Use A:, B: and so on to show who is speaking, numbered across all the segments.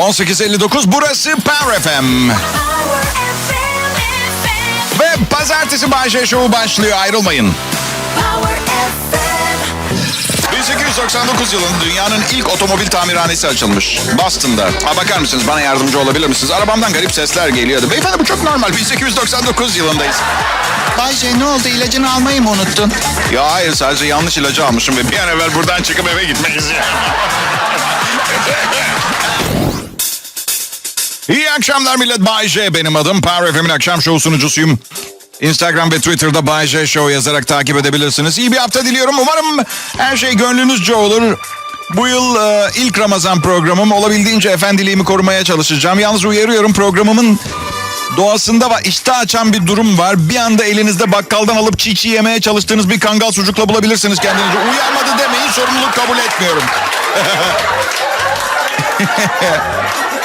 A: 18.59 burası Power FM. Ve pazartesi Bayşe Show'u başlıyor ayrılmayın. 1899 yılında dünyanın ilk otomobil tamirhanesi açılmış. Boston'da. Ha bakar mısınız bana yardımcı olabilir misiniz? Arabamdan garip sesler geliyordu. Beyefendi bu çok normal. 1899 yılındayız.
B: Bayce ne oldu ilacını almayı mı unuttun?
A: Ya hayır sadece yanlış ilacı almışım ve bir an evvel buradan çıkıp eve gitmek istiyorum. İyi akşamlar millet. Bay J benim adım. Power FM'in akşam show sunucusuyum. Instagram ve Twitter'da Bay J Show yazarak takip edebilirsiniz. İyi bir hafta diliyorum. Umarım her şey gönlünüzce olur. Bu yıl e, ilk Ramazan programım. Olabildiğince efendiliğimi korumaya çalışacağım. Yalnız uyarıyorum programımın doğasında var. İştah açan bir durum var. Bir anda elinizde bakkaldan alıp çiğ çiğ yemeye çalıştığınız bir kangal sucukla bulabilirsiniz kendinizi. Uyanmadı demeyin sorumluluk kabul etmiyorum.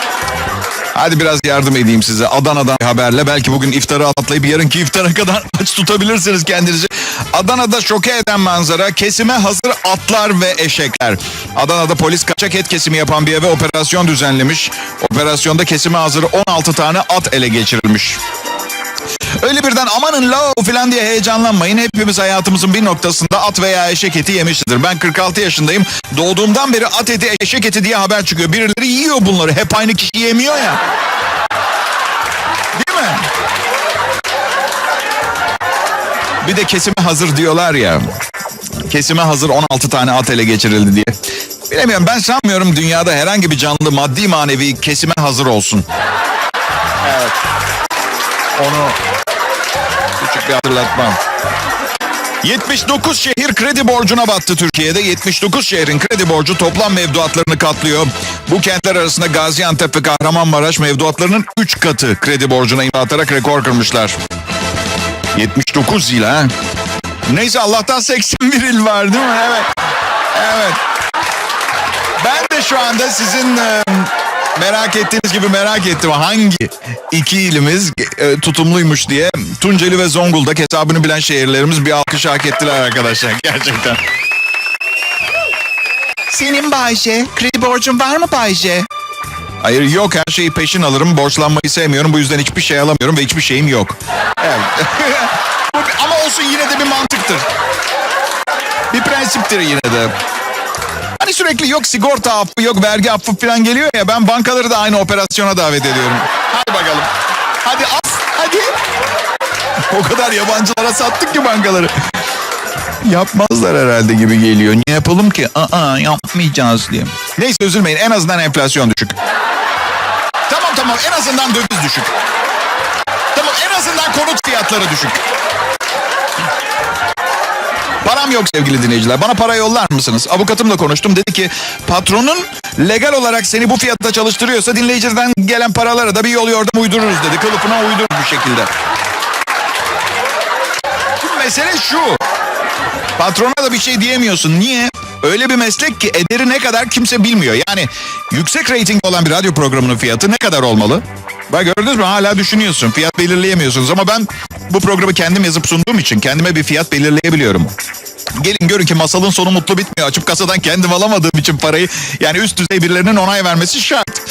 A: Hadi biraz yardım edeyim size. Adana'dan haberle. Belki bugün iftarı atlayıp yarınki iftara kadar aç tutabilirsiniz kendinizi. Adana'da şoke eden manzara kesime hazır atlar ve eşekler. Adana'da polis kaçak et kesimi yapan bir eve operasyon düzenlemiş. Operasyonda kesime hazır 16 tane at ele geçirilmiş. Öyle birden amanın la falan diye heyecanlanmayın. Hepimiz hayatımızın bir noktasında at veya eşek eti yemişizdir. Ben 46 yaşındayım. Doğduğumdan beri at eti, eşek eti diye haber çıkıyor. Birileri yiyor bunları. Hep aynı kişi yemiyor ya. Değil mi? Bir de kesime hazır diyorlar ya. Kesime hazır 16 tane at ele geçirildi diye. Bilemiyorum ben sanmıyorum dünyada herhangi bir canlı maddi manevi kesime hazır olsun. Evet. Onu küçük bir hatırlatmam. 79 şehir kredi borcuna battı Türkiye'de. 79 şehrin kredi borcu toplam mevduatlarını katlıyor. Bu kentler arasında Gaziantep ve Kahramanmaraş mevduatlarının 3 katı kredi borcuna imza atarak rekor kırmışlar. 79 il ha. Neyse Allah'tan 81 il var değil mi? Evet. Evet. Ben de şu anda sizin merak ettiğiniz gibi merak ettim. Hangi iki ilimiz e, tutumluymuş diye Tunceli ve Zonguldak hesabını bilen şehirlerimiz bir alkış hak ettiler arkadaşlar. Gerçekten.
B: Senin Bayce. Kredi borcun var mı Bayce?
A: Hayır yok her şeyi peşin alırım. Borçlanmayı sevmiyorum. Bu yüzden hiçbir şey alamıyorum ve hiçbir şeyim yok. Evet. Ama olsun yine de bir mantıktır. Bir prensiptir yine de. Sürekli yok sigorta affı yok vergi affı falan geliyor ya ben bankaları da aynı operasyona davet ediyorum. Hadi bakalım. Hadi af hadi. O kadar yabancılara sattık ki bankaları. Yapmazlar herhalde gibi geliyor. Niye yapalım ki? Aa yapmayacağız diye. Neyse üzülmeyin en azından enflasyon düşük. Tamam tamam en azından döviz düşük. Tamam en azından konut fiyatları düşük. Param yok sevgili dinleyiciler. Bana para yollar mısınız? Avukatımla konuştum. Dedi ki patronun legal olarak seni bu fiyatta çalıştırıyorsa dinleyiciden gelen paralara da bir yol yordam uydururuz dedi. Kılıfına uydurur bir şekilde. Mesele şu. Patrona da bir şey diyemiyorsun. Niye? Öyle bir meslek ki ederi ne kadar kimse bilmiyor. Yani yüksek reyting olan bir radyo programının fiyatı ne kadar olmalı? Bak gördünüz mü hala düşünüyorsun. Fiyat belirleyemiyorsunuz ama ben bu programı kendim yazıp sunduğum için kendime bir fiyat belirleyebiliyorum. Gelin görün ki masalın sonu mutlu bitmiyor. Açıp kasadan kendim alamadığım için parayı yani üst düzey birilerinin onay vermesi şart.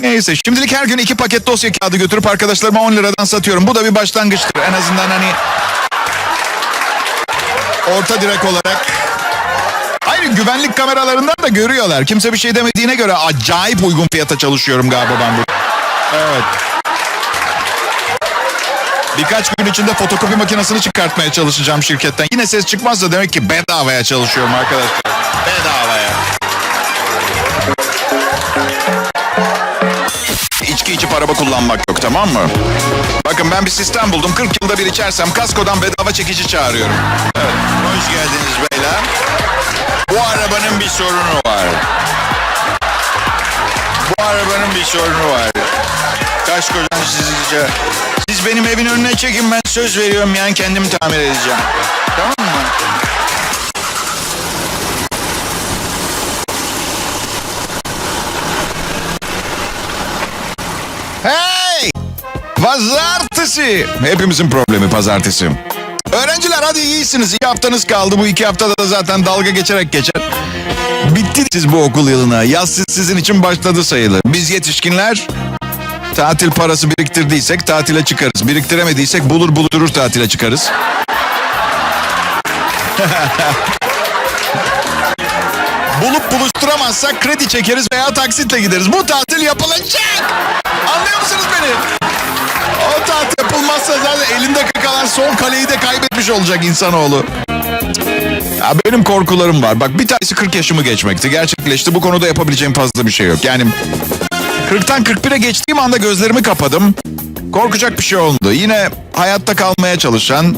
A: Neyse şimdilik her gün iki paket dosya kağıdı götürüp arkadaşlarıma 10 liradan satıyorum. Bu da bir başlangıçtır. En azından hani orta direk olarak. Hayır güvenlik kameralarından da görüyorlar. Kimse bir şey demediğine göre acayip uygun fiyata çalışıyorum galiba ben burada. Evet. Birkaç gün içinde fotokopi makinesini çıkartmaya çalışacağım şirketten. Yine ses çıkmazsa demek ki bedavaya çalışıyorum arkadaşlar. Bedavaya. İçki içip araba kullanmak yok tamam mı? Bakın ben bir sistem buldum. 40 yılda bir içersem kaskodan bedava çekici çağırıyorum. Evet. Hoş geldiniz beyler. Bu arabanın bir sorunu var. Bu arabanın bir sorunu var. Kaskodan sizce... Siz benim evin önüne çekin ben söz veriyorum yani kendim tamir edeceğim. Tamam mı? Hey! Pazartesi. Hepimizin problemi pazartesi. Öğrenciler hadi iyisiniz. İyi haftanız kaldı. Bu iki haftada da zaten dalga geçerek geçer. Bitti siz bu okul yılına. Yaz siz- sizin için başladı sayılır. Biz yetişkinler tatil parası biriktirdiysek tatile çıkarız. Biriktiremediysek bulur bulurur tatile çıkarız. Bulup buluşturamazsak kredi çekeriz veya taksitle gideriz. Bu tatil yapılacak. Anlıyor musunuz beni? O tatil yapılmazsa zaten elinde kalan son kaleyi de kaybetmiş olacak insanoğlu. Ya benim korkularım var. Bak bir tanesi 40 yaşımı geçmekti. Gerçekleşti. Bu konuda yapabileceğim fazla bir şey yok. Yani 40'tan 41'e geçtiğim anda gözlerimi kapadım. Korkacak bir şey oldu. Yine hayatta kalmaya çalışan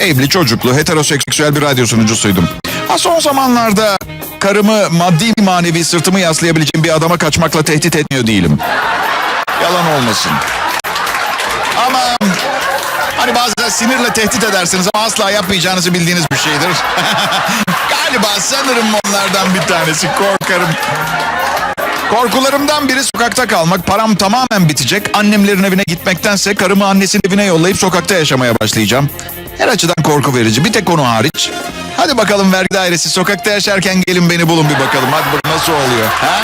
A: evli çocuklu heteroseksüel bir radyo sunucusuydum. Ha son zamanlarda karımı maddi manevi sırtımı yaslayabileceğim bir adama kaçmakla tehdit etmiyor değilim. Yalan olmasın. Ama hani bazen sinirle tehdit edersiniz ama asla yapmayacağınızı bildiğiniz bir şeydir. Galiba sanırım onlardan bir tanesi korkarım. Korkularımdan biri sokakta kalmak. Param tamamen bitecek. Annemlerin evine gitmektense karımı annesinin evine yollayıp sokakta yaşamaya başlayacağım. Her açıdan korku verici. Bir tek konu hariç. Hadi bakalım vergi dairesi sokakta yaşarken gelin beni bulun bir bakalım. Hadi bu nasıl oluyor? Ha?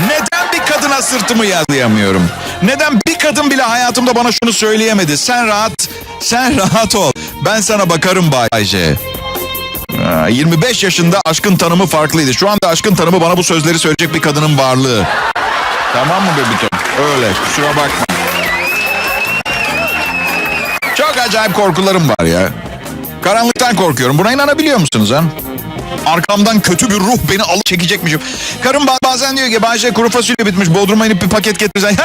A: Neden bir kadına sırtımı yaslayamıyorum? Neden bir kadın bile hayatımda bana şunu söyleyemedi? Sen rahat, sen rahat ol. Ben sana bakarım Bayce. Ha, 25 yaşında aşkın tanımı farklıydı. Şu anda aşkın tanımı bana bu sözleri söyleyecek bir kadının varlığı. Tamam mı bebitom? Öyle kusura bakma. Çok acayip korkularım var ya. Karanlıktan korkuyorum. Buna inanabiliyor musunuz ha? Arkamdan kötü bir ruh beni alıp çekecekmişim. Karım ba- bazen diyor ki Bayşe kuru fasulye bitmiş. Bodrum'a inip bir paket getirsen.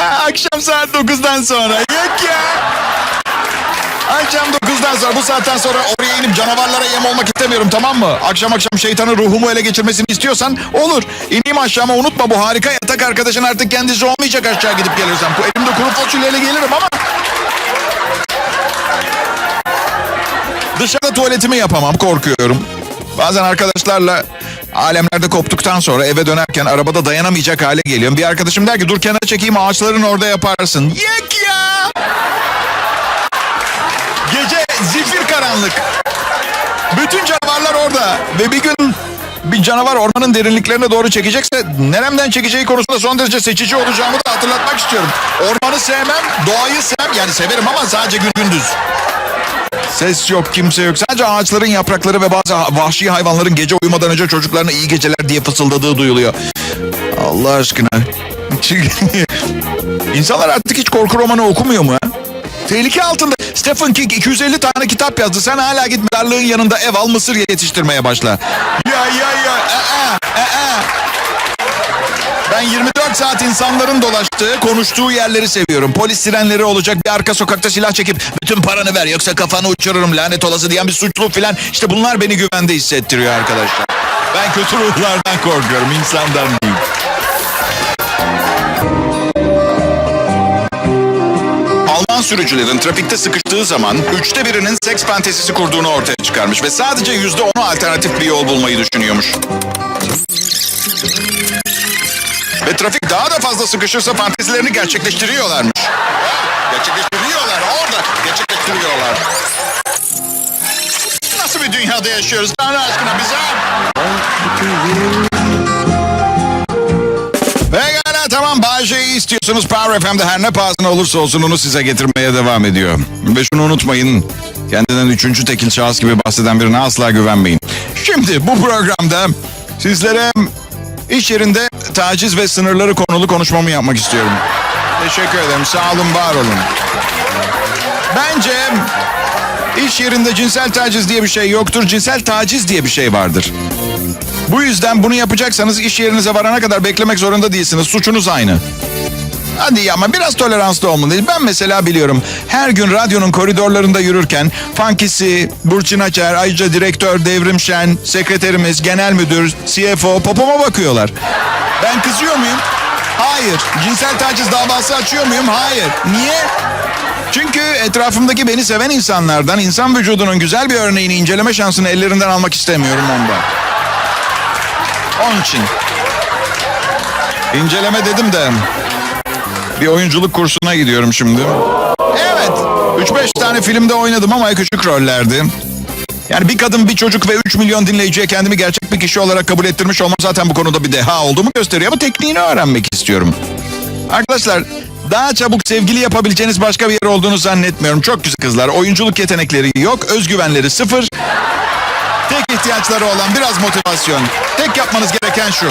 A: Ha, akşam saat 9'dan sonra. Yok ya. Akşam 9'dan sonra bu saatten sonra oraya inip canavarlara yem olmak istemiyorum tamam mı? Akşam akşam şeytanın ruhumu ele geçirmesini istiyorsan olur. İneyim aşağıma unutma bu harika yatak arkadaşın artık kendisi olmayacak aşağı gidip gelirsem. Elimde kuru fasulyeyle gelirim ama Dışarıda tuvaletimi yapamam korkuyorum. Bazen arkadaşlarla alemlerde koptuktan sonra eve dönerken arabada dayanamayacak hale geliyorum. Bir arkadaşım der ki dur kenara çekeyim ağaçların orada yaparsın. Yek ya! Gece zifir karanlık. Bütün canavarlar orada. Ve bir gün bir canavar ormanın derinliklerine doğru çekecekse neremden çekeceği konusunda son derece seçici olacağımı da hatırlatmak istiyorum. Ormanı sevmem, doğayı sevmem. Yani severim ama sadece gün gündüz. Ses yok, kimse yok. Sadece ağaçların yaprakları ve bazı vahşi hayvanların gece uyumadan önce çocuklarına iyi geceler diye fısıldadığı duyuluyor. Allah aşkına. İnsanlar artık hiç korku romanı okumuyor mu ha? Tehlike altında. Stephen King 250 tane kitap yazdı. Sen hala git mezarlığın yanında ev al mısır yetiştirmeye başla. Ya ya ya. Aa, aa. Ben 24 saat insanların dolaştığı, konuştuğu yerleri seviyorum. Polis sirenleri olacak bir arka sokakta silah çekip bütün paranı ver yoksa kafanı uçururum lanet olası diyen bir suçlu filan. İşte bunlar beni güvende hissettiriyor arkadaşlar. Ben kötü ruhlardan korkuyorum, insandan değil. Sürücülerin trafikte sıkıştığı zaman üçte birinin seks fantezisi kurduğunu ortaya çıkarmış ve sadece yüzde onu alternatif bir yol bulmayı düşünüyormuş. Ve trafik daha da fazla sıkışırsa fantezilerini gerçekleştiriyorlarmış. Gerçekleştiriyorlar orada gerçekleştiriyorlar. Nasıl bir dünyada yaşıyoruz Tanrı aşkına bize? Bağcay'ı istiyorsunuz. Power FM'de her ne pahasına olursa olsun onu size getirmeye devam ediyor. Ve şunu unutmayın. Kendinden üçüncü tekil şahıs gibi bahseden birine asla güvenmeyin. Şimdi bu programda sizlere iş yerinde taciz ve sınırları konulu konuşmamı yapmak istiyorum. Teşekkür ederim. Sağ olun, var olun. Bence iş yerinde cinsel taciz diye bir şey yoktur. Cinsel taciz diye bir şey vardır. Bu yüzden bunu yapacaksanız iş yerinize varana kadar beklemek zorunda değilsiniz. Suçunuz aynı. Hadi ya ama biraz toleranslı olmalıyız. Ben mesela biliyorum her gün radyonun koridorlarında yürürken Funkisi, Burçin Açer, ayrıca direktör Devrim Şen, sekreterimiz, genel müdür, CFO popoma bakıyorlar. Ben kızıyor muyum? Hayır. Cinsel taciz davası açıyor muyum? Hayır. Niye? Çünkü etrafımdaki beni seven insanlardan insan vücudunun güzel bir örneğini inceleme şansını ellerinden almak istemiyorum ondan. Onun için. İnceleme dedim de bir oyunculuk kursuna gidiyorum şimdi. Evet. 3-5 tane filmde oynadım ama küçük rollerdi. Yani bir kadın, bir çocuk ve 3 milyon dinleyiciye kendimi gerçek bir kişi olarak kabul ettirmiş olmam zaten bu konuda bir deha olduğumu gösteriyor. Ama tekniğini öğrenmek istiyorum. Arkadaşlar daha çabuk sevgili yapabileceğiniz başka bir yer olduğunu zannetmiyorum. Çok güzel kızlar. Oyunculuk yetenekleri yok. Özgüvenleri sıfır. Tek ihtiyaçları olan biraz motivasyon. Tek yapmanız gereken şu.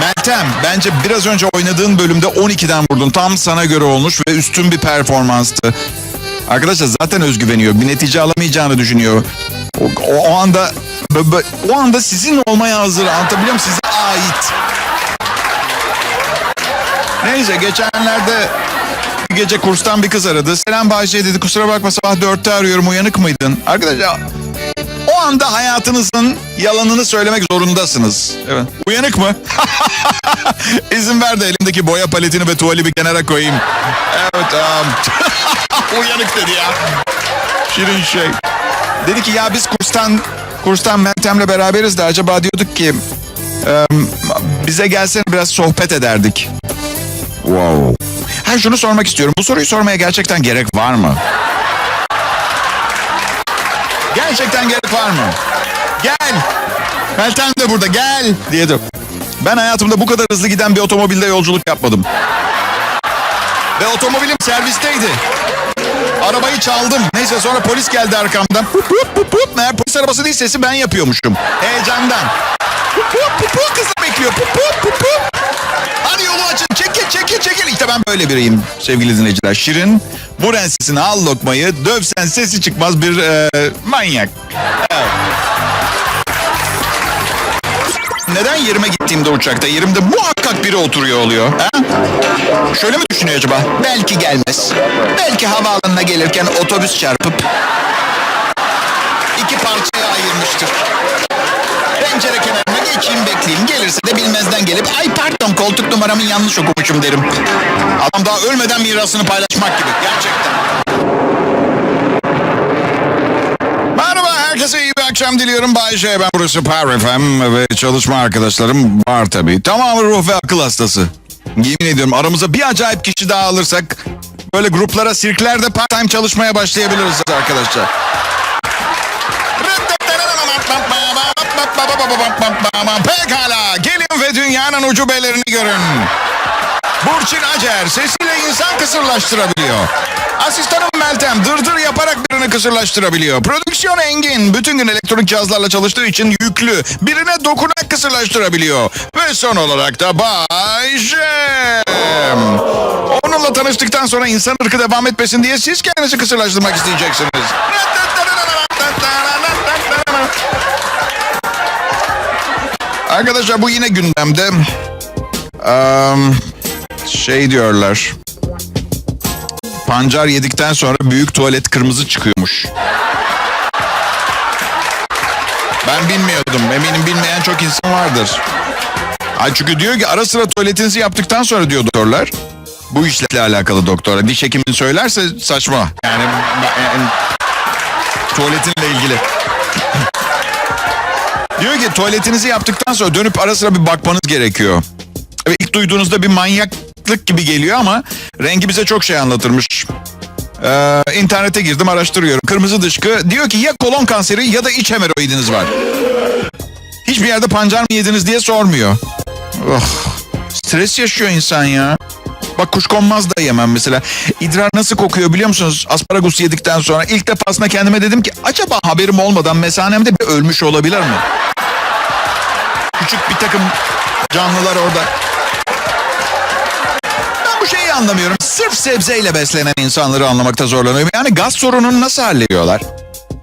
A: Meltem bence biraz önce oynadığın bölümde 12'den vurdun. Tam sana göre olmuş ve üstün bir performanstı. Arkadaşlar zaten özgüveniyor. Bir netice alamayacağını düşünüyor. O, o, anda o anda sizin olmaya hazır. Anlatabiliyor muyum? Size ait. Neyse geçenlerde bir gece kurstan bir kız aradı. Selam Bahçe dedi kusura bakma sabah dörtte arıyorum uyanık mıydın? Arkadaşlar o anda hayatınızın yalanını söylemek zorundasınız. Evet. Uyanık mı? İzin ver de elimdeki boya paletini ve tuvali bir kenara koyayım. Evet. um, Uyanık dedi ya. Şirin şey. Dedi ki ya biz kurstan kurstan Meltem'le beraberiz de acaba diyorduk ki e, bize gelsene biraz sohbet ederdik. Wow. Ha şunu sormak istiyorum. Bu soruyu sormaya gerçekten gerek var mı? Gerçekten gerek var mı? Gel. Meltem de burada gel diye de. Ben hayatımda bu kadar hızlı giden bir otomobilde yolculuk yapmadım. Ve otomobilim servisteydi. Arabayı çaldım. Neyse sonra polis geldi arkamdan. Hup hup hup hup. Meğer polis arabası değil sesi ben yapıyormuşum. Heyecandan. Hup hup hup. Kızım bekliyor. Hup hup hup hup. Hadi yolu açın. Çekil çekil çekil. İşte ben böyle biriyim sevgili dinleyiciler. Şirin bu rensesini al lokmayı dövsen sesi çıkmaz bir e, manyak. Evet. Neden yerime gittiğimde uçakta yerimde muhakkak biri oturuyor oluyor? Ha? Şöyle mi düşünüyor acaba?
B: Belki gelmez. Belki havaalanına gelirken otobüs çarpıp
A: İki parçaya ayırmıştır.
B: pencere kenarına geçeyim bekleyeyim. Gelirse de bilmezden gelip ay pardon koltuk numaramı yanlış okumuşum derim.
A: Adam daha ölmeden mirasını paylaşmak gibi. Gerçekten. Merhaba herkese iyi bir akşam diliyorum. Bay J ben burası Power FM ve çalışma arkadaşlarım var tabii. Tamamı ruh ve akıl hastası. Yemin ediyorum aramıza bir acayip kişi daha alırsak böyle gruplara sirklerde part time çalışmaya başlayabiliriz arkadaşlar. Pekala gelin ve dünyanın ucubelerini görün. Burçin Acer sesiyle insan kısırlaştırabiliyor. Asistanım Meltem dırdır yaparak birini kısırlaştırabiliyor. Prodüksiyon Engin bütün gün elektronik cihazlarla çalıştığı için yüklü. Birine dokunarak kısırlaştırabiliyor. Ve son olarak da Bay Jem. Onunla tanıştıktan sonra insan ırkı devam etmesin diye siz kendinizi kısırlaştırmak isteyeceksiniz. Arkadaşlar bu yine gündemde. Eee, şey diyorlar. Pancar yedikten sonra büyük tuvalet kırmızı çıkıyormuş. Ben bilmiyordum. Eminim bilmeyen çok insan vardır. Ay çünkü diyor ki ara sıra tuvaletinizi yaptıktan sonra diyor doktorlar. Bu işle alakalı doktora. Diş hekimin söylerse saçma. Yani, yani tuvaletinle ilgili. diyor ki tuvaletinizi yaptıktan sonra dönüp ara sıra bir bakmanız gerekiyor. Ve ilk duyduğunuzda bir manyaklık gibi geliyor ama rengi bize çok şey anlatırmış. Ee, internete girdim araştırıyorum. Kırmızı dışkı diyor ki ya kolon kanseri ya da iç hemoroidiniz var. Hiçbir yerde pancar mı yediniz diye sormuyor. Oh, stres yaşıyor insan ya. Bak kuşkonmaz da yemem mesela. İdrar nasıl kokuyor biliyor musunuz? Asparagus yedikten sonra ilk defasında kendime dedim ki acaba haberim olmadan mesanemde bir ölmüş olabilir mi? Küçük bir takım canlılar orada. Anlamıyorum. Sırf sebzeyle beslenen insanları anlamakta zorlanıyorum. Yani gaz sorununu nasıl hallediyorlar?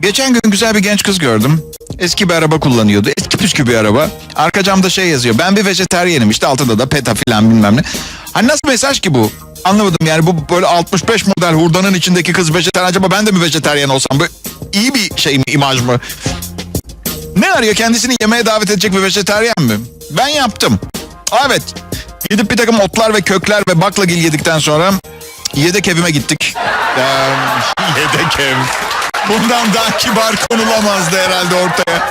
A: Geçen gün güzel bir genç kız gördüm. Eski bir araba kullanıyordu. Eski püskü bir araba. Arka camda şey yazıyor. Ben bir vejeteryenim işte altında da peta filan bilmem ne. Hani nasıl mesaj ki bu? Anlamadım yani bu böyle 65 model hurdanın içindeki kız vejeteryen. Acaba ben de mi vejeteryen olsam? Böyle iyi bir şey mi imaj mı? Ne arıyor kendisini yemeğe davet edecek bir vejeteryen mi? Ben yaptım. Evet. Gidip bir takım otlar ve kökler ve baklagil yedikten sonra yedek evime gittik. Ee, yedek ev. Bundan daha kibar konulamazdı herhalde ortaya.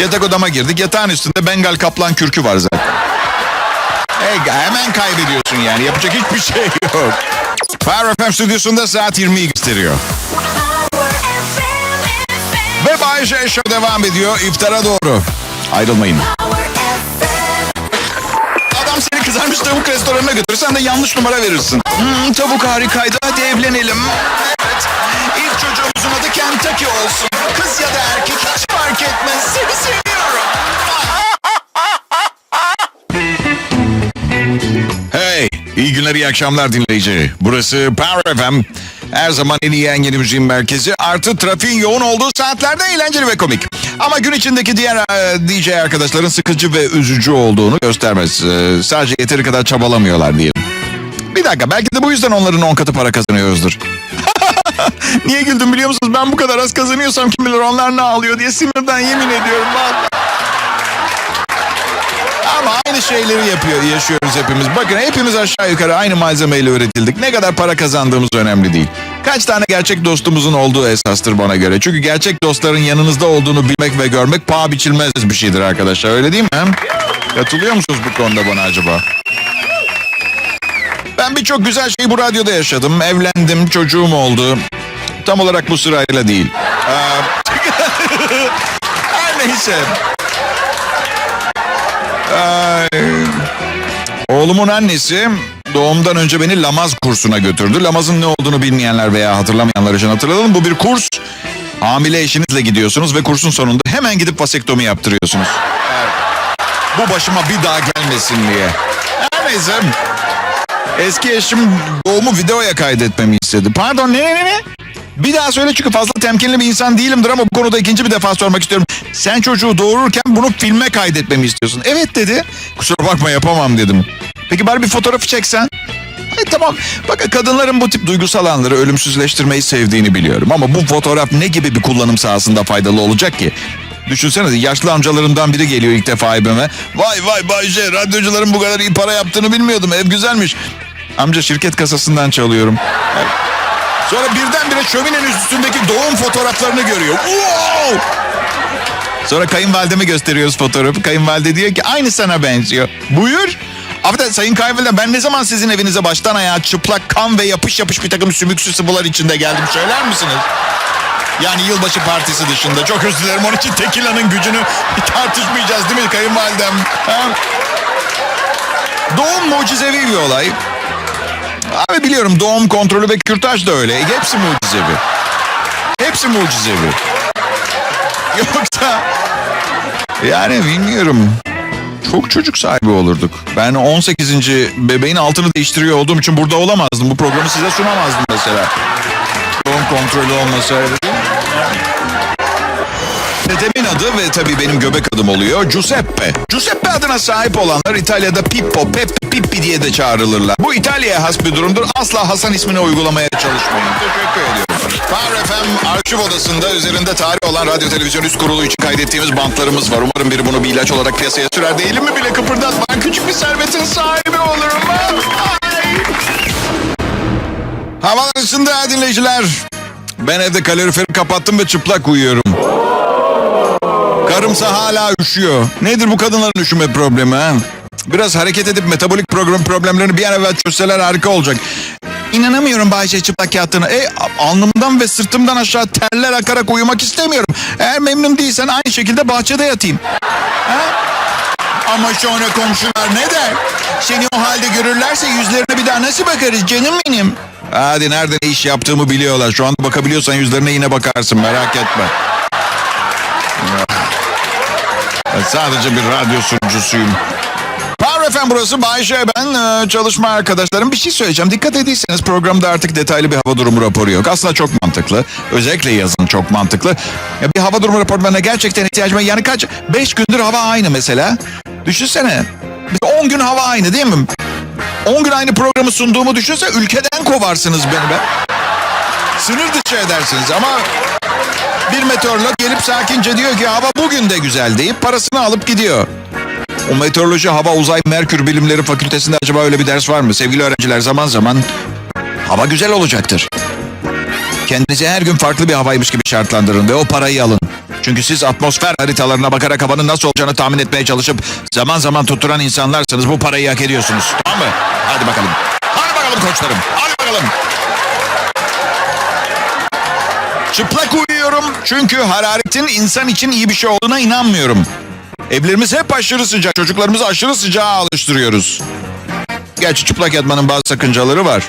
A: Yatak odama girdik. Yatağın üstünde Bengal kaplan kürkü var zaten. Hey, hemen kaybediyorsun yani. Yapacak hiçbir şey yok. Power FM stüdyosunda saat 20'yi gösteriyor. Ve Bay J Show devam ediyor. İftara doğru. Ayrılmayın. Kızarmış tavuk restoranına götürür. Sen de yanlış numara verirsin. Hmm, tavuk harikaydı. Hadi evlenelim. Evet. İlk çocuğumuzun adı Kentucky olsun. Kız ya da erkek hiç fark etmez. Seni seviyorum. Hey, iyi günler, iyi akşamlar dinleyici. Burası Power FM. Her zaman en iyi en yeni müziğin merkezi. Artı trafiğin yoğun olduğu saatlerde eğlenceli ve komik. Ama gün içindeki diğer e, DJ arkadaşların sıkıcı ve üzücü olduğunu göstermez. E, sadece yeteri kadar çabalamıyorlar diyelim. Bir dakika, belki de bu yüzden onların 10 katı para kazanıyoruzdur. Niye güldüm biliyor musunuz? Ben bu kadar az kazanıyorsam kim bilir onlar ne alıyor diye sinirden yemin ediyorum. Vallahi. Ama aynı şeyleri yapıyor, yaşıyoruz hepimiz. Bakın hepimiz aşağı yukarı aynı malzemeyle üretildik. Ne kadar para kazandığımız önemli değil. Kaç tane gerçek dostumuzun olduğu esastır bana göre. Çünkü gerçek dostların yanınızda olduğunu bilmek ve görmek paha biçilmez bir şeydir arkadaşlar. Öyle değil mi? Katılıyor musunuz bu konuda bana acaba? Ben birçok güzel şeyi bu radyoda yaşadım. Evlendim, çocuğum oldu. Tam olarak bu sırayla değil. Ee, Her neyse. Ay. Oğlumun annesi doğumdan önce beni Lamaz kursuna götürdü. Lamaz'ın ne olduğunu bilmeyenler veya hatırlamayanlar için hatırlatalım. Bu bir kurs. Hamile eşinizle gidiyorsunuz ve kursun sonunda hemen gidip vasektomi yaptırıyorsunuz. Bu başıma bir daha gelmesin diye. Her neyse. Eski eşim doğumu videoya kaydetmemi istedi. Pardon ne ne ne ne? Bir daha söyle çünkü fazla temkinli bir insan değilimdir ama bu konuda ikinci bir defa sormak istiyorum. Sen çocuğu doğururken bunu filme kaydetmemi istiyorsun. Evet dedi. Kusura bakma yapamam dedim. Peki bari bir fotoğrafı çeksen. Ay, tamam. Bak kadınların bu tip duygusal anları ölümsüzleştirmeyi sevdiğini biliyorum. Ama bu fotoğraf ne gibi bir kullanım sahasında faydalı olacak ki? Düşünsene yaşlı amcalarımdan biri geliyor ilk defa evime. Vay vay Bayce radyocuların bu kadar iyi para yaptığını bilmiyordum. Ev güzelmiş. Amca şirket kasasından çalıyorum. Sonra birdenbire şöminenin üstündeki doğum fotoğraflarını görüyor. Wow! Sonra kayınvalideme gösteriyoruz fotoğrafı. Kayınvalide diyor ki aynı sana benziyor. Buyur. Affedersin sayın kayınvalide ben ne zaman sizin evinize baştan ayağa çıplak kan ve yapış yapış bir takım sümüksü sıvılar içinde geldim söyler misiniz? Yani yılbaşı partisi dışında. Çok özür dilerim onun için tekilanın gücünü tartışmayacağız değil mi kayınvalidem? Ha? Doğum mucizevi bir olay. Abi biliyorum doğum kontrolü ve kürtaj da öyle. Hepsi mucizevi. Hepsi mucizevi. Yoksa yani bilmiyorum. Çok çocuk sahibi olurduk. Ben 18. bebeğin altını değiştiriyor olduğum için burada olamazdım. Bu programı size sunamazdım mesela. Doğum kontrolü olmasaydı. Dedemin adı ve tabii benim göbek adım oluyor Giuseppe. Giuseppe adına sahip olanlar İtalya'da Pippo, Peppi, Pippi diye de çağrılırlar. Bu İtalya'ya has bir durumdur. Asla Hasan ismini uygulamaya çalışmayın. Teşekkür ediyorum. Power FM arşiv odasında üzerinde tarih olan radyo televizyon üst kurulu için kaydettiğimiz bantlarımız var. Umarım biri bunu bir ilaç olarak piyasaya sürer. Değilim mi bile kıpırdatmadan küçük bir servetin sahibi olurum. Ay. Havalar ısındı dinleyiciler. Ben evde kaloriferi kapattım ve çıplak uyuyorum. Karımsa hala üşüyor. Nedir bu kadınların üşüme problemi ha? Biraz hareket edip metabolik program problemlerini bir an evvel çözseler harika olacak. İnanamıyorum Bayşe çıplak yattığına. E, alnımdan ve sırtımdan aşağı terler akarak uyumak istemiyorum. Eğer memnun değilsen aynı şekilde bahçede yatayım. Ha? Ama sonra komşular ne der? Seni o halde görürlerse yüzlerine bir daha nasıl bakarız canım benim? Hadi nerede ne iş yaptığımı biliyorlar. Şu anda bakabiliyorsan yüzlerine yine bakarsın merak etme. Sadece bir radyo sunucusuyum. Power FM burası Bayşe ben ee, çalışma arkadaşlarım bir şey söyleyeceğim. Dikkat ediyseniz programda artık detaylı bir hava durumu raporu yok. Aslında çok mantıklı. Özellikle yazın çok mantıklı. Ya bir hava durumu raporlarına gerçekten ihtiyacım var. Yani kaç? 5 gündür hava aynı mesela. Düşünsene. 10 gün hava aynı değil mi? 10 gün aynı programı sunduğumu düşünse ülkeden kovarsınız beni be. Sınır dışı edersiniz ama bir meteorolog gelip sakince diyor ki hava bugün de güzel deyip parasını alıp gidiyor. O meteoroloji, hava, uzay, merkür bilimleri fakültesinde acaba öyle bir ders var mı? Sevgili öğrenciler zaman zaman hava güzel olacaktır. Kendinizi her gün farklı bir havaymış gibi şartlandırın ve o parayı alın. Çünkü siz atmosfer haritalarına bakarak havanın nasıl olacağını tahmin etmeye çalışıp zaman zaman tutturan insanlarsanız bu parayı hak ediyorsunuz. Tamam mı? Hadi bakalım. Hadi bakalım koçlarım. Hadi bakalım. Çıplak uyuyorum çünkü hararetin insan için iyi bir şey olduğuna inanmıyorum. Evlerimiz hep aşırı sıcak. Çocuklarımızı aşırı sıcağa alıştırıyoruz. Gerçi çıplak yatmanın bazı sakıncaları var.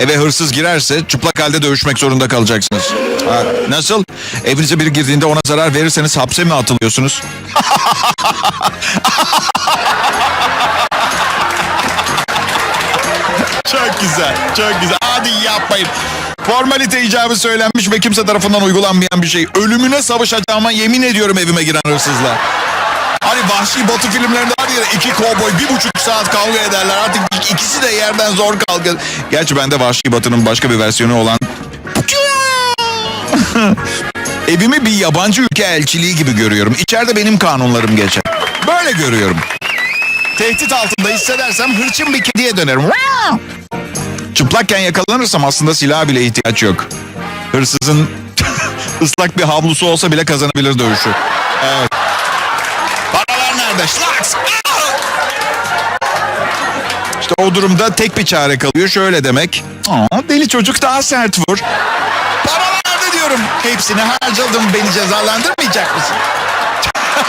A: Eve hırsız girerse çıplak halde dövüşmek zorunda kalacaksınız. Ha, nasıl? Evinize biri girdiğinde ona zarar verirseniz hapse mi atılıyorsunuz? çok güzel, çok güzel. Hadi yapmayın. Formalite icabı söylenmiş ve kimse tarafından uygulanmayan bir şey. Ölümüne savaşacağıma yemin ediyorum evime giren hırsızla. Hani vahşi batı filmlerinde var ya iki kovboy bir buçuk saat kavga ederler. Artık ik- ikisi de yerden zor kalkıyor. Gerçi ben de vahşi batının başka bir versiyonu olan... Evimi bir yabancı ülke elçiliği gibi görüyorum. İçeride benim kanunlarım geçer. Böyle görüyorum. Tehdit altında hissedersem hırçın bir kediye dönerim. Çıplakken yakalanırsam aslında silaha bile ihtiyaç yok. Hırsızın ıslak bir havlusu olsa bile kazanabilir dövüşü. Evet. Nerede? Şlaks! İşte o durumda tek bir çare kalıyor. Şöyle demek. Aa, deli çocuk daha sert vur. Paralar nerede diyorum. Hepsini harcadım. Beni cezalandırmayacak mısın?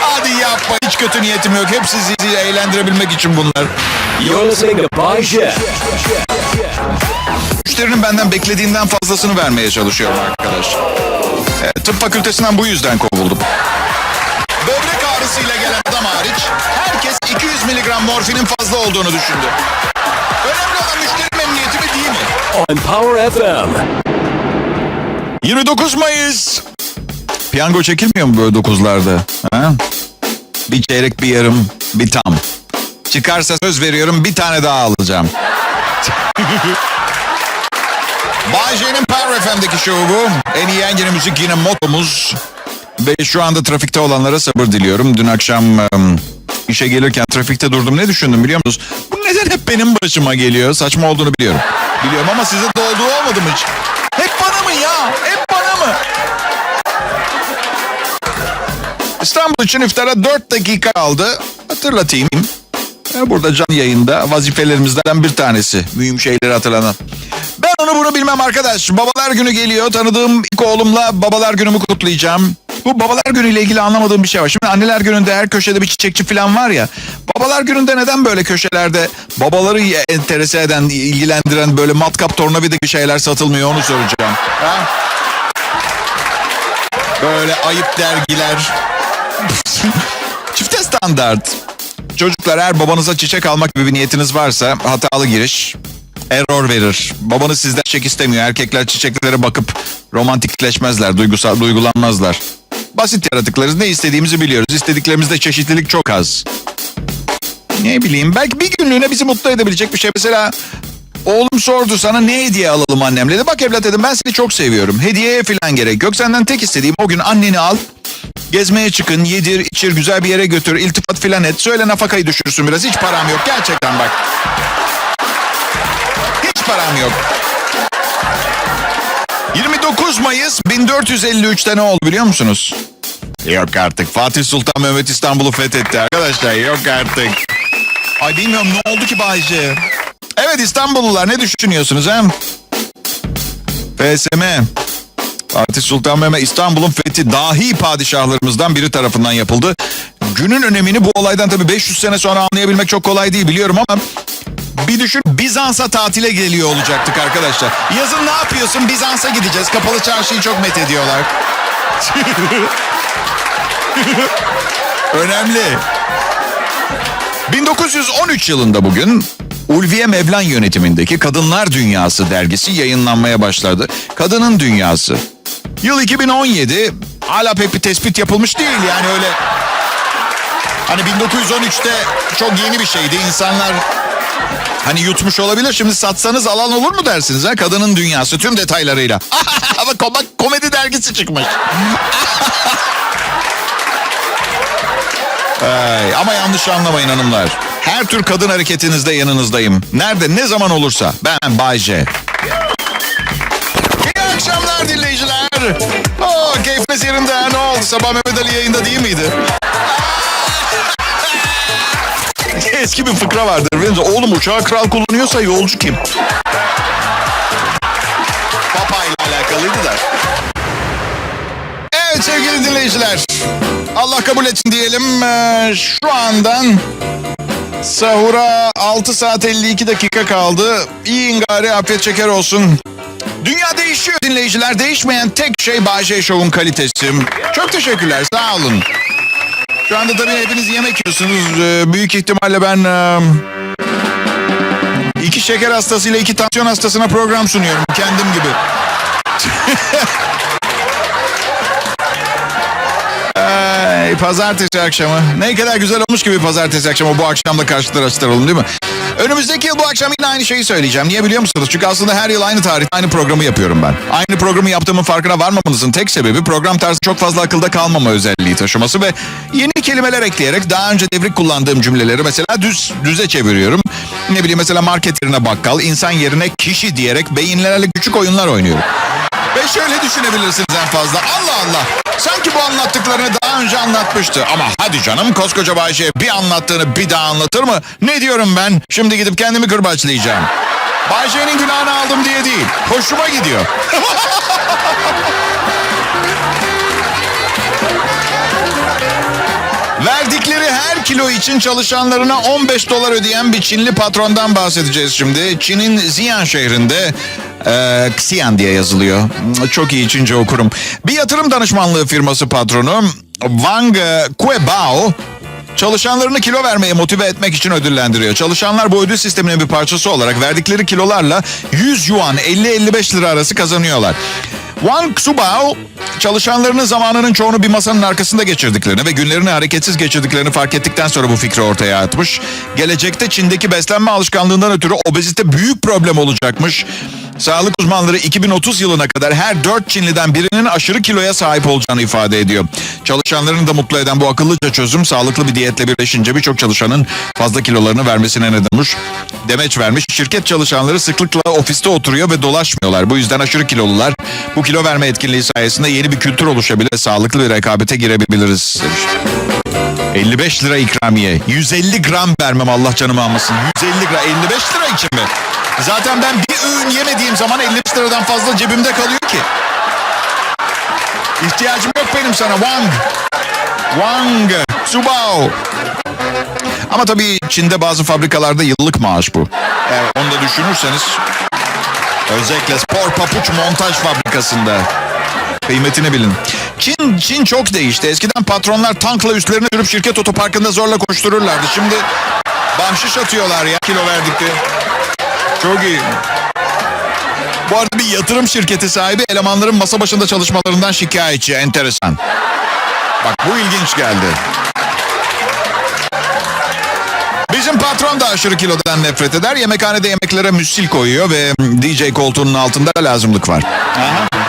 A: Hadi yapma. Hiç kötü niyetim yok. Hep sizi eğlendirebilmek için bunlar.
C: You're listening to Bay J.
A: Müşterinin benden beklediğinden fazlasını vermeye çalışıyorum arkadaş. E, tıp fakültesinden bu yüzden kovuldum. Ağrısıyla gelen adam hariç herkes 200 miligram morfinin fazla olduğunu düşündü. Önemli olan müşteri memnuniyeti mi değil mi?
C: On Power FM.
A: 29 Mayıs. Piyango çekilmiyor mu böyle 9'larda? Ha? Bir çeyrek, bir yarım, bir tam. Çıkarsa söz veriyorum bir tane daha alacağım. Bay J'nin Power FM'deki şovu bu. En iyi yeni müzik yine motomuz. Ve şu anda trafikte olanlara sabır diliyorum. Dün akşam işe gelirken trafikte durdum. Ne düşündüm biliyor musunuz? Bu neden hep benim başıma geliyor? Saçma olduğunu biliyorum. Biliyorum ama size de olduğu olmadı mı hiç? Hep bana mı ya? Hep bana mı? İstanbul için iftara 4 dakika kaldı. Hatırlatayım. E, Burada can yayında vazifelerimizden bir tanesi. Mühim şeyleri hatırlanan. Ben onu bunu bilmem arkadaş. Babalar günü geliyor. Tanıdığım ilk oğlumla babalar günümü kutlayacağım. Bu babalar günüyle ilgili anlamadığım bir şey var. Şimdi anneler gününde her köşede bir çiçekçi falan var ya. Babalar gününde neden böyle köşelerde babaları enterese eden, ilgilendiren böyle matkap tornavida gibi şeyler satılmıyor onu soracağım. Ha? Böyle ayıp dergiler. Çifte standart. Çocuklar eğer babanıza çiçek almak gibi bir niyetiniz varsa hatalı giriş. Error verir. Babanız sizden çiçek istemiyor. Erkekler çiçeklere bakıp romantikleşmezler, duygusal duygulanmazlar. Basit yaratıklarız. Ne istediğimizi biliyoruz. İstediklerimizde çeşitlilik çok az. Ne bileyim belki bir günlüğüne bizi mutlu edebilecek bir şey. Mesela oğlum sordu sana ne hediye alalım annem dedi. Bak evlat dedim ben seni çok seviyorum. Hediyeye falan gerek yok. Senden tek istediğim o gün anneni al. Gezmeye çıkın, yedir, içir, güzel bir yere götür, iltifat filan et. Söyle nafakayı düşürsün biraz. Hiç param yok gerçekten bak. Hiç param yok. 29 Mayıs 1453'te ne oldu biliyor musunuz? Yok artık. Fatih Sultan Mehmet İstanbul'u fethetti arkadaşlar. Yok artık. Ay bilmiyorum ne oldu ki Bayce? Evet İstanbullular ne düşünüyorsunuz hem? FSM. Fatih Sultan Mehmet İstanbul'un fethi dahi padişahlarımızdan biri tarafından yapıldı. Günün önemini bu olaydan tabii 500 sene sonra anlayabilmek çok kolay değil biliyorum ama bir düşün Bizans'a tatile geliyor olacaktık arkadaşlar. Yazın ne yapıyorsun? Bizans'a gideceğiz. Kapalı çarşıyı çok met ediyorlar. Önemli. 1913 yılında bugün Ulviye Mevlan yönetimindeki Kadınlar Dünyası dergisi yayınlanmaya başladı. Kadının Dünyası. Yıl 2017 hala pek bir tespit yapılmış değil yani öyle. Hani 1913'te çok yeni bir şeydi. İnsanlar hani yutmuş olabilir. Şimdi satsanız alan olur mu dersiniz ha? Kadının Dünyası tüm detaylarıyla. Ama kom- komedi dergisi çıkmış. Ay, ama yanlış anlamayın hanımlar. Her tür kadın hareketinizde yanınızdayım. Nerede ne zaman olursa ben Bay J. İyi akşamlar dinleyiciler. Oo, keyfiniz yerinde. Ne oldu? Sabah Mehmet Ali yayında değil miydi? Eski bir fıkra vardır. Oğlum uçağı kral kullanıyorsa yolcu kim? Papayla alakalı. dakikalıydı da. Evet sevgili dinleyiciler. Allah kabul etsin diyelim. Ee, Şu andan sahura 6 saat 52 dakika kaldı. İyi gari afiyet şeker olsun. Dünya değişiyor dinleyiciler. Değişmeyen tek şey Bahçe Show'un kalitesi. Çok teşekkürler sağ olun. Şu anda tabii hepiniz yemek yiyorsunuz. Ee, Büyük ihtimalle ben... iki şeker hastasıyla iki tansiyon hastasına program sunuyorum. Kendim gibi. Ay, pazartesi akşamı. Ne kadar güzel olmuş gibi pazartesi akşamı. Bu akşam da karşılar açılar olun değil mi? Önümüzdeki yıl bu akşam yine aynı şeyi söyleyeceğim. Niye biliyor musunuz? Çünkü aslında her yıl aynı tarih aynı programı yapıyorum ben. Aynı programı yaptığımın farkına varmamanızın tek sebebi program tarzı çok fazla akılda kalmama özelliği taşıması ve yeni kelimeler ekleyerek daha önce devrik kullandığım cümleleri mesela düz düze çeviriyorum. Ne bileyim mesela market yerine bakkal, insan yerine kişi diyerek beyinlerle küçük oyunlar oynuyorum. Ve şöyle düşünebilirsiniz en fazla. Allah Allah. Sanki bu anlattıklarını daha önce anlatmıştı. Ama hadi canım koskoca Bayşe bir anlattığını bir daha anlatır mı? Ne diyorum ben? Şimdi gidip kendimi kırbaçlayacağım. Bayşe'nin günahını aldım diye değil. Hoşuma gidiyor. Verdikleri her kilo için çalışanlarına 15 dolar ödeyen bir Çinli patrondan bahsedeceğiz şimdi. Çin'in Xi'an şehrinde e, Xi'an diye yazılıyor. Çok iyi Çince okurum. Bir yatırım danışmanlığı firması patronu Wang Kuebao Çalışanlarını kilo vermeye motive etmek için ödüllendiriyor. Çalışanlar bu ödül sisteminin bir parçası olarak verdikleri kilolarla 100 yuan 50-55 lira arası kazanıyorlar. Wang Xubao çalışanlarının zamanının çoğunu bir masanın arkasında geçirdiklerini ve günlerini hareketsiz geçirdiklerini fark ettikten sonra bu fikri ortaya atmış. Gelecekte Çin'deki beslenme alışkanlığından ötürü obezite büyük problem olacakmış. Sağlık uzmanları 2030 yılına kadar her 4 Çinliden birinin aşırı kiloya sahip olacağını ifade ediyor. Çalışanlarını da mutlu eden bu akıllıca çözüm sağlıklı bir diyetle birleşince birçok çalışanın fazla kilolarını vermesine neden olmuş. Demeç vermiş. Şirket çalışanları sıklıkla ofiste oturuyor ve dolaşmıyorlar. Bu yüzden aşırı kilolular bu kilo verme etkinliği sayesinde yeni bir kültür oluşabilir sağlıklı bir rekabete girebiliriz demiş. 55 lira ikramiye. 150 gram vermem Allah canımı almasın. 150 gram. 55 lira için mi? Zaten ben bir öğün yemediğim zaman 55 liradan fazla cebimde kalıyor ki. İhtiyacım yok benim sana Wang. Wang. Subao. Ama tabii Çin'de bazı fabrikalarda yıllık maaş bu. Evet, onu da düşünürseniz. Özellikle spor papuç montaj fabrikasında. Kıymetini bilin. Çin, Çin çok değişti. Eskiden patronlar tankla üstlerine sürüp şirket otoparkında zorla koştururlardı. Şimdi bahşiş atıyorlar ya kilo verdikleri. Çok iyi. Bu arada bir yatırım şirketi sahibi elemanların masa başında çalışmalarından şikayetçi. Enteresan. Bak bu ilginç geldi. Bizim patron da aşırı kilodan nefret eder. Yemekhanede yemeklere müssil koyuyor ve DJ koltuğunun altında lazımlık var. Aha.